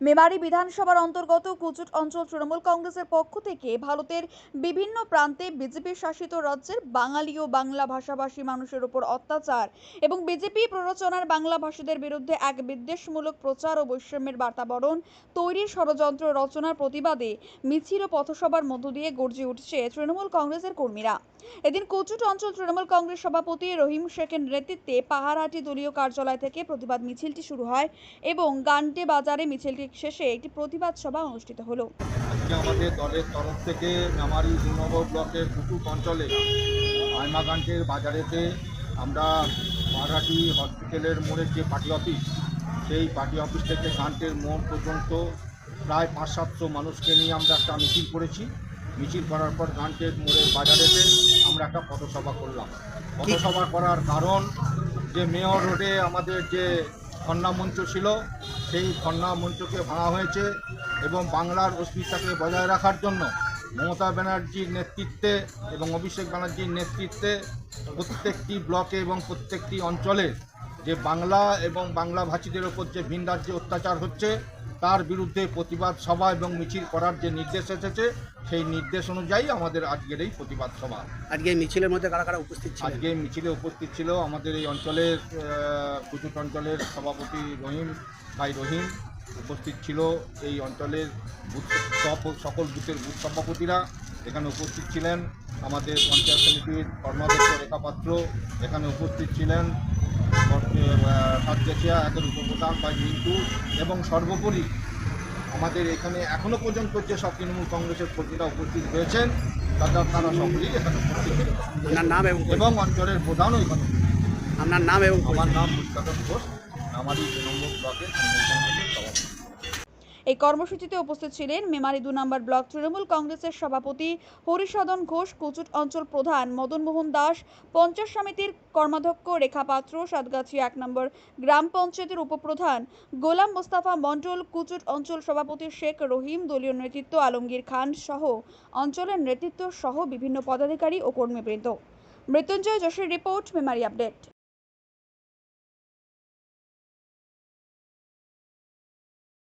মেমারি বিধানসভার অন্তর্গত কুচুট অঞ্চল তৃণমূল কংগ্রেসের পক্ষ থেকে ভারতের বিভিন্ন প্রান্তে বিজেপি শাসিত রাজ্যের বাঙালি ও বাংলা ভাষাভাষী মানুষের উপর অত্যাচার এবং বিজেপি প্ররোচনার বাংলা ভাষীদের বিরুদ্ধে এক বিদ্বেষমূলক প্রচার ও বৈষম্যের বাতাবরণ তৈরির ষড়যন্ত্র রচনার প্রতিবাদে মিছিল ও পথসভার মধ্য দিয়ে গর্জে উঠছে তৃণমূল কংগ্রেসের কর্মীরা। এদিন কোচুট অঞ্চল তৃণমূল কংগ্রেস সভাপতি রহিম শেখের নেতৃত্বে পাহাড়হাটি দলীয় কার্যালয় থেকে প্রতিবাদ মিছিলটি শুরু হয় এবং গান্টে বাজারে মিছিলটি শেষে একটি প্রতিবাদ সভা অনুষ্ঠিত হলো। আজকে আমাদের দলের তরফ থেকে নামারি দু নম্বর ব্লকের কুটুক অঞ্চলে আয়মাগান্টের বাজারেতে আমরা মারাঠি হসপিটালের মোড়ের যে পার্টি অফিস সেই পার্টি অফিস থেকে গান্টের মোড় পর্যন্ত প্রায় পাঁচ সাতশো মানুষকে নিয়ে আমরা একটা মিছিল করেছি। মিছিল করার পর গান্টের মোড়ের বাজারেতে আমরা একটা পথসভা করলাম। পথসভা করার কারণ যে মেয়র রোডে আমাদের যে খন্না মঞ্চ ছিল সেই খন্না মঞ্চকে ভাঙা হয়েছে এবং বাংলার অস্মিতাকে বজায় রাখার জন্য মমতা ব্যানার্জির নেতৃত্বে এবং অভিষেক ব্যানার্জির নেতৃত্বে প্রত্যেকটি ব্লকে এবং প্রত্যেকটি অঞ্চলে যে বাংলা এবং বাংলা ভাষীদের ওপর যে ভিন রাজ্যে অত্যাচার হচ্ছে তার বিরুদ্ধে প্রতিবাদ সভা এবং মিছিল করার যে নির্দেশ এসেছে সেই নির্দেশ অনুযায়ী আমাদের আজকের এই প্রতিবাদ সভা। আজকে মিছিলের মধ্যে কারা কারা উপস্থিত ছিলেন? আজকে মিছিলে উপস্থিত ছিল আমাদের এই অঞ্চলের কুচুট অঞ্চলের সভাপতি রহিম ভাই রহিম উপস্থিত ছিল। এই অঞ্চলের সকল বুথের বুথ সভাপতিরা এখানে উপস্থিত ছিলেন। আমাদের পঞ্চায়েত সমিতির কর্মাধ্যক্ষ রেখা পাত্র এখানে উপস্থিত ছিলেন। সাতগেছিয়া একের উপপ্রধান বা মিন্টু এবং সর্বোপরি আমাদের এখানে এখনও পর্যন্ত যে সব তৃণমূল কংগ্রেসের কর্মীরা উপস্থিত হয়েছেন তারা তারা সকলেই এখানে উপস্থিত আপনার নাম এবং এবং অঞ্চলের প্রধানও এখানে। আপনার নাম এবং আমার নাম মুস্তাফা ঘোষ আমারই তৃণমূল ব্লকের সভাপতি। এই কর্মসূচিতে উপস্থিত ছিলেন মেমারি দু নম্বর ব্লক তৃণমূল কংগ্রেসের সভাপতি হরিসদন ঘোষ, কুচুট অঞ্চল প্রধান মদন মোহন দাস পঞ্চায়েত সমিতির কর্মাধ্যক্ষ রেখা পাত্র, সাতগাছি এক নম্বর গ্রাম পঞ্চায়েতের উপপ্রধান গোলাম মোস্তাফা মণ্ডল, কুচুট অঞ্চল সভাপতি শেখ রহিম, দলীয় নেতৃত্ব আলমগীর খান সহ অঞ্চলের নেতৃত্ব সহ বিভিন্ন পদাধিকারী ও কর্মীবৃন্দ। মৃত্যুঞ্জয় যোশীর রিপোর্ট, মেমারি আপডেট।